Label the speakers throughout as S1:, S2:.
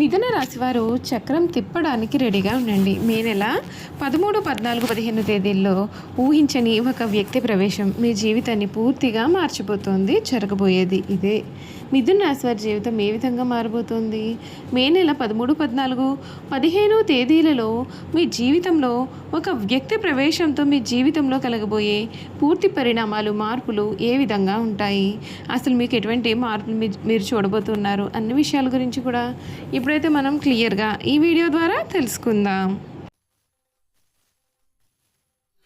S1: మిథున రాశివారు చక్రం తిప్పడానికి రెడీగా ఉండండి. మే నెల పదమూడు పద్నాలుగు పదిహేను తేదీల్లో ఊహించని ఒక వ్యక్తి ప్రవేశం మీ జీవితాన్ని పూర్తిగా మార్చిపోతుంది జరగబోయేది ఇదే. మిథున్ రాశి వారి జీవితం ఏ విధంగా మారబోతుంది? మే నెల పదమూడు పద్నాలుగు పదిహేను తేదీలలో మీ జీవితంలో ఒక వ్యక్తి ప్రవేశంతో మీ జీవితంలో కలగబోయే పూర్తి పరిణామాలు మార్పులు ఏ విధంగా ఉంటాయి? అసలు మీకు ఎటువంటి మార్పులు మీరు చూడబోతున్నారు? అన్ని విషయాల గురించి కూడా ఇప్పుడైతే మనం క్లియర్గా ఈ వీడియో ద్వారా తెలుసుకుందాం.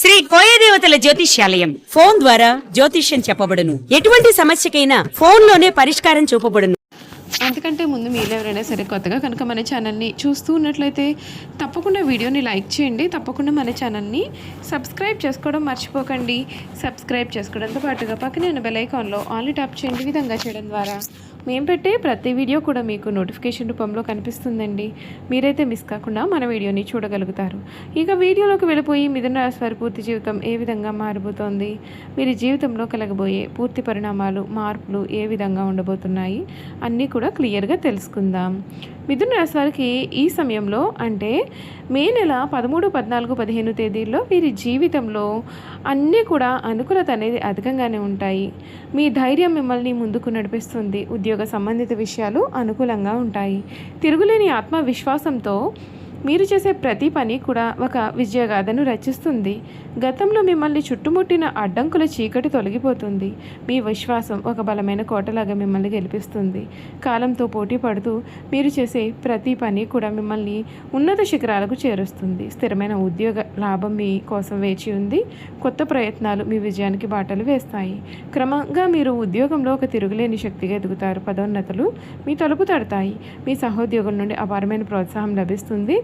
S2: శ్రీ కోయదేవతల జ్యోతిష్యాలయం. ఫోన్ ద్వారా జ్యోతిష్యం చెప్పబడును. ఎటువంటి సమస్యకైనా ఫోన్లోనే పరిష్కారం చూపబడును.
S1: అంతకంటే ముందు మీరు ఎవరైనా సరే కొత్తగా కనుక మన ఛానల్ని చూస్తూ ఉన్నట్లయితే తప్పకుండా వీడియోని లైక్ చేయండి. తప్పకుండా మన ఛానల్ని సబ్స్క్రైబ్ చేసుకోవడం మర్చిపోకండి. సబ్స్క్రైబ్ చేసుకోవడంతో పాటుగా పక్కనే ఉన్న బెల్ ఐకాన్లో ఆన్లీ ట్యాప్ చేయండి. విధంగా చేయడం ద్వారా మేము పెట్టే ప్రతి వీడియో కూడా మీకు నోటిఫికేషన్ రూపంలో కనిపిస్తుందండి. మీరైతే మిస్ కాకుండా మన వీడియోని చూడగలుగుతారు. ఇక వీడియోలోకి వెళ్ళిపోయి మిథున రాశి వారి పూర్తి జీవితం ఏ విధంగా మారిపోతుంది మీరు జీవితంలో కలగబోయే పూర్తి పరిణామాలు మార్పులు ఏ విధంగా ఉండబోతున్నాయి? అన్నీ కూడా క్లియర్గా తెలుసుకుందాం. మిథున రాశి వారికి ఈ సమయంలో అంటే మే నెల పదమూడు పద్నాలుగు పదిహేను తేదీల్లో వీరి జీవితంలో అన్నీ కూడా అనుకూలత అనేది అధికంగానే ఉంటాయి. మీ ధైర్యం మిమ్మల్ని ముందుకు నడిపిస్తుంది. ఉద్యోగ సంబంధిత విషయాలు అనుకూలంగా ఉంటాయి. తిరుగులేని ఆత్మవిశ్వాసంతో మీరు చేసే ప్రతి పని కూడా ఒక విజయగాథను రచిస్తుంది. గతంలో మిమ్మల్ని చుట్టుముట్టిన అడ్డంకుల చీకటి తొలగిపోతుంది. మీ విశ్వాసం ఒక బలమైన కోటలాగా మిమ్మల్ని గెలిపిస్తుంది. కాలంతో పోటీ పడుతూ మీరు చేసే ప్రతి పని కూడా మిమ్మల్ని ఉన్నత శిఖరాలకు చేరుస్తుంది. స్థిరమైన ఉద్యోగ లాభం మీ కోసం వేచి ఉంది. కొత్త ప్రయత్నాలు మీ విజయానికి బాటలు వేస్తాయి. క్రమంగా మీరు ఉద్యోగంలో ఒక తిరుగులేని శక్తిగా ఎదుగుతారు. పదోన్నతులు మీ తలుపు తడతాయి. మీ సహోద్యోగుల నుండి అపారమైన ప్రోత్సాహం లభిస్తుంది.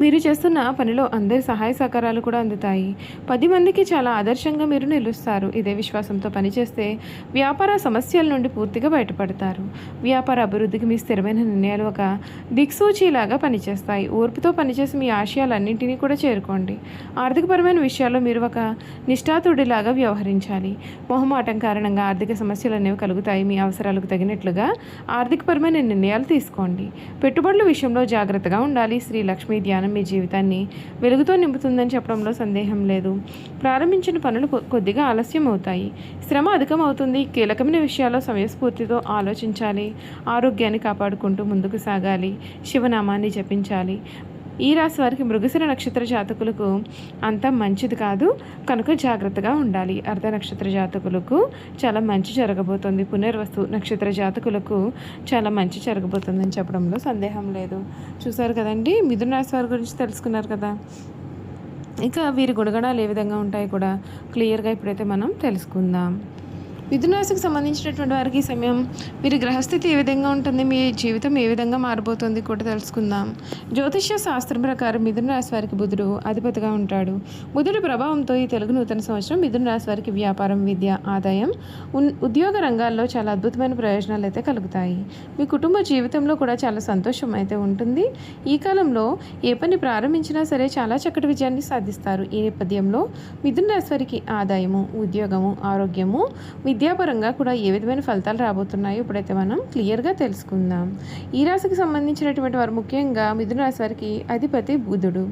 S1: మీరు చేస్తున్న పనిలో అందరి సహాయ సహకారాలు కూడా అందుతాయి. పది మందికి చాలా ఆదర్శంగా మీరు నిలుస్తారు. ఇదే విశ్వాసంతో పనిచేస్తే వ్యాపార సమస్యల నుండి పూర్తిగా బయటపడతారు. వ్యాపార అభివృద్ధికి మీ స్థిరమైన నిర్ణయాలు ఒక దిక్సూచిలాగా పనిచేస్తాయి. ఓర్పుతో పనిచేసి మీ ఆశయాలన్నింటినీ కూడా చేరుకోండి. ఆర్థికపరమైన విషయాల్లో మీరు ఒక నిష్ఠాతుడిలాగా వ్యవహరించాలి. మొహమాటం కారణంగా ఆర్థిక సమస్యలు అనేవి కలుగుతాయి. మీ అవసరాలకు తగినట్లుగా ఆర్థికపరమైన నిర్ణయాలు తీసుకోండి. పెట్టుబడుల విషయంలో జాగ్రత్తగా ఉండాలి. శ్రీ లక్ష్మీ ధ్యానం మీ జీవితాన్ని వెలుగుతో నింపుతుందని చెప్పడంలో సందేహం లేదు. ప్రారంభించిన పనులు కొ- కొద్దిగా ఆలస్యం అవుతాయి శ్రమ అధికం అవుతుంది కీలకమైన విషయాల్లో సమయస్ఫూర్తితో ఆలోచించాలి. ఆరోగ్యాన్ని కాపాడుకుంటూ ముందుకు సాగాలి. శివనామాన్ని జపించాలి. ఈ రాశి వారికి మృగశిర నక్షత్ర జాతకులకు అంత మంచిది కాదు. కనుక జాగ్రత్తగా ఉండాలి. అర్ధ నక్షత్ర జాతకులకు చాలా మంచి జరగబోతుంది. పునర్వస్తు నక్షత్ర జాతకులకు చాలా మంచి జరగబోతుందని చెప్పడంలో సందేహం లేదు. చూసారు కదండి? మిథున రాశి వారి గురించి తెలుసుకున్నారు కదా? ఇంకా వీరి గుణగణాలు ఏ విధంగా ఉంటాయి కూడా క్లియర్గా ఇప్పుడైతే మనం తెలుసుకుందాం. మిథున రాశికి సంబంధించినటువంటి వారికి సమయం వీరి గ్రహస్థితి ఏ విధంగా ఉంటుంది మీ జీవితం ఏ విధంగా మారబోతుంది కూడా తెలుసుకుందాం. జ్యోతిష్య శాస్త్రం ప్రకారం మిథున రాశి వారికి బుధుడు అధిపతిగా ఉంటాడు. బుధుడి ప్రభావంతో ఈ తెలుగు నూతన సంవత్సరం మిథున రాశి వారికి వ్యాపారం విద్య ఆదాయం ఉన్- ఉద్యోగ రంగాల్లో చాలా అద్భుతమైన ప్రయోజనాలు అయితే కలుగుతాయి. మీ కుటుంబ జీవితంలో కూడా చాలా సంతోషం అయితే ఉంటుంది. ఈ కాలంలో ఏ పని ప్రారంభించినా సరే చాలా చక్కటి విజయాన్ని సాధిస్తారు. ఈ నేపథ్యంలో మిథున రాశి వారికి ఆదాయము ఉద్యోగము ఆరోగ్యము విద్యాపరంగా కూడా ఏ విధమైన ఫలితాలు రాబోతున్నాయో ఇప్పుడైతే మనం క్లియర్గా తెలుసుకుందాం. ఈ రాశికి సంబంధించినటువంటి వారు ముఖ్యంగా మిథున రాశి వారికి అధిపతి బుధుడు.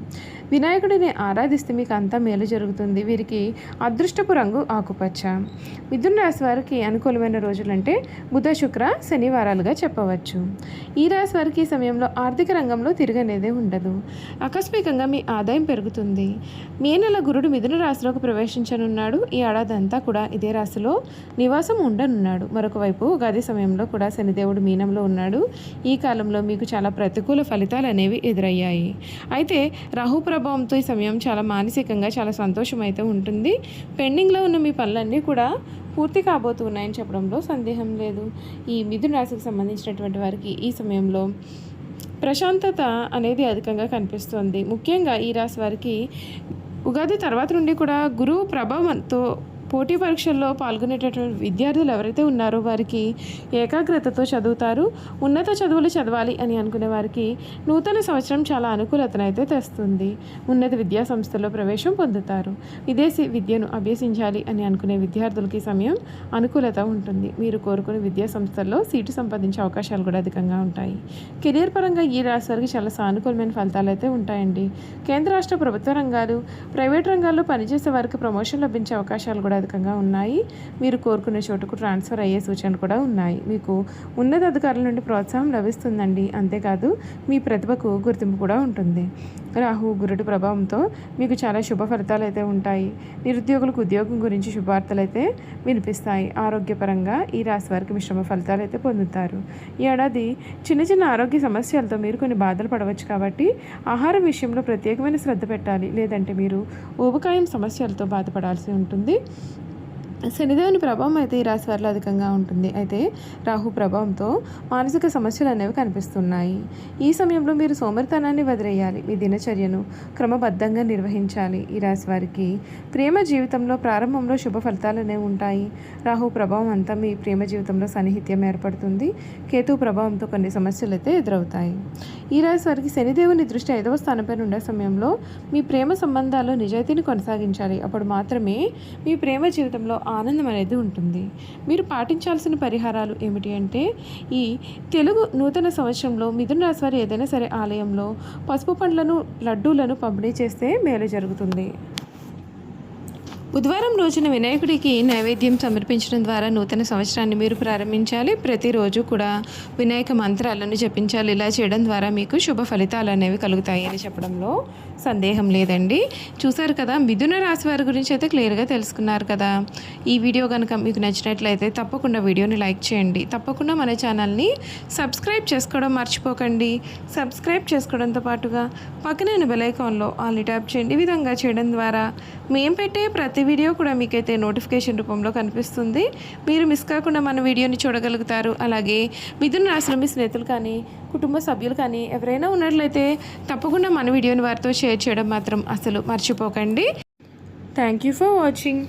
S1: వినాయకుడిని ఆరాధిస్తే మీకు అంతా మేలు జరుగుతుంది. వీరికి అదృష్టపు రంగు ఆకుపచ్చ. మిథున రాశి వారికి అనుకూలమైన రోజులంటే బుధ శుక్ర శనివారాలుగా చెప్పవచ్చు. ఈ రాశి వారికి ఈ సమయంలో ఆర్థిక రంగంలో తిరగనేదే ఉండదు. ఆకస్మికంగా మీ ఆదాయం పెరుగుతుంది. మే నెల గురుడు మిథున రాశిలోకి ప్రవేశించనున్నాడు. ఈ ఏడాది అంతా కూడా ఇదే రాశిలో నివాసం ఉండనున్నాడు. మరొక వైపు ఉగాది సమయంలో కూడా శనిదేవుడు మీనంలో ఉన్నాడు. ఈ కాలంలో మీకు చాలా ప్రతికూల ఫలితాలు అనేవి ఎదురయ్యాయి. అయితే రాహు ప్రభావంతో ఈ సమయం చాలా మానసికంగా చాలా సంతోషం అయితే ఉంటుంది. పెండింగ్లో ఉన్న మీ పనులన్నీ కూడా పూర్తి కాబోతున్నాయని చెప్పడంలో సందేహం లేదు. ఈ మిథున రాశికి సంబంధించినటువంటి వారికి ఈ సమయంలో ప్రశాంతత అనేది అధికంగా కనిపిస్తుంది. ముఖ్యంగా ఈ రాశి వారికి ఉగాది తర్వాత నుండి కూడా గురువు ప్రభావంతో పోటీ పరీక్షల్లో పాల్గొనేటటువంటి విద్యార్థులు ఎవరైతే ఉన్నారో వారికి ఏకాగ్రతతో చదువుతారు ఉన్నత చదువులు చదవాలి అని అనుకునే వారికి నూతన సంవత్సరం చాలా అనుకూలతనైతే తెస్తుంది. ఉన్నత విద్యా సంస్థల్లో ప్రవేశం పొందుతారు. విదేశీ విద్యను అభ్యసించాలి అని అనుకునే విద్యార్థులకి సమయం అనుకూలత ఉంటుంది. మీరు కోరుకునే విద్యా సంస్థల్లో సీటు సంపాదించే అవకాశాలు కూడా అధికంగా ఉంటాయి. కెరియర్ పరంగా ఈ రాశి వారికి చాలా సానుకూలమైన ఫలితాలు అయితే ఉంటాయండి. కేంద్ర రాష్ట్ర ప్రభుత్వ రంగాలు ప్రైవేట్ రంగాల్లో పనిచేసే వారికి ప్రమోషన్ లభించే అవకాశాలు కూడా అధికంగా ఉన్నాయి. మీరు కోరుకునే చోటుకు ట్రాన్స్ఫర్ అయ్యే సూచనలు కూడా ఉన్నాయి. మీకు ఉన్నత అధికారుల నుండి ప్రోత్సాహం లభిస్తుందండి. అంతేకాదు మీ ప్రతిభకు గుర్తింపు కూడా ఉంటుంది. రాహు గురుడి ప్రభావంతో మీకు చాలా శుభ ఫలితాలు అయితే ఉంటాయి. నిరుద్యోగులకు ఉద్యోగం గురించి శుభార్తలు అయితే వినిపిస్తాయి. ఆరోగ్యపరంగా ఈ రాశి వారికి మిశ్రమ ఫలితాలు అయితే పొందుతారు. ఈ ఏడాది చిన్న చిన్న ఆరోగ్య సమస్యలతో మీరు కొన్ని బాధలు పడవచ్చు కాబట్టి ఆహారం విషయంలో ప్రత్యేకమైన శ్రద్ధ పెట్టాలి. లేదంటే మీరు ఊబకాయం సమస్యలతో బాధపడాల్సి ఉంటుంది. శనిదేవుని ప్రభావం అయితే ఈ రాశి వారిలో అధికంగా ఉంటుంది. అయితే రాహు ప్రభావంతో మానసిక సమస్యలు అనేవి కనిపిస్తున్నాయి. ఈ సమయంలో మీరు సోమరితనాన్ని వదిలేయాలి. మీ దినచర్యను క్రమబద్ధంగా నిర్వహించాలి. ఈ రాశి వారికి ప్రేమ జీవితంలో ప్రారంభంలో శుభ ఫలితాలు అనేవి ఉంటాయి. రాహు ప్రభావం అంతా మీ ప్రేమ జీవితంలో సన్నిహిత్యం ఏర్పడుతుంది. కేతు ప్రభావంతో కొన్ని సమస్యలు అయితే ఎదురవుతాయి. ఈ రాశి వారికి శనిదేవుని దృష్టి ఐదవ స్థానంపై ఉండే సమయంలో మీ ప్రేమ సంబంధాల్లో నిజాయితీని కొనసాగించాలి. అప్పుడు మాత్రమే మీ ప్రేమ జీవితంలో ఆనందం అనేది ఉంటుంది. మీరు పాటించాల్సిన పరిహారాలు ఏమిటి అంటే ఈ తెలుగు నూతన సంవత్సరంలో మిథున రాశి వారు ఏదైనా సరే ఆలయంలో పసుపు పండ్లను లడ్డూలను పంపిణీ చేస్తే మేలు జరుగుతుంది. బుధవారం రోజున వినాయకుడికి నైవేద్యం సమర్పించడం ద్వారా నూతన సంవత్సరాన్ని మీరు ప్రారంభించాలి. ప్రతిరోజు కూడా వినాయక మంత్రాలను జపించాలి. ఇలా చేయడం ద్వారా మీకు శుభ ఫలితాలు అనేవి కలుగుతాయి అని చెప్పడంలో సందేహం లేదండి. చూసారు కదా మిథున రాశి వారి గురించి అయితే క్లియర్గా తెలుసుకున్నారు కదా. ఈ వీడియో కనుక మీకు నచ్చినట్లయితే తప్పకుండా వీడియోని లైక్ చేయండి. తప్పకుండా మన ఛానల్ని సబ్స్క్రైబ్ చేసుకోవడం మర్చిపోకండి. సబ్స్క్రైబ్ చేసుకోవడంతో పాటుగా పక్కన బెల్ ఐకాన్లో ఆల్ని ట్యాప్ చేయండి. ఈ విధంగా చేయడం ద్వారా మేము పెట్టే ప్రతి వీడియో కూడా మీకైతే నోటిఫికేషన్ రూపంలో కనిపిస్తుంది. మీరు మిస్ కాకుండా మన వీడియోని చూడగలుగుతారు. అలాగే మిథున రాశిలో మీ స్నేహితులు కానీ కుటుంబ సభ్యులు కానీ ఎవరైనా ఉన్నట్లయితే తప్పకుండా మన వీడియోని వారితో షేర్ చేయడం మాత్రం అసలు మర్చిపోకండి. Thank you for watching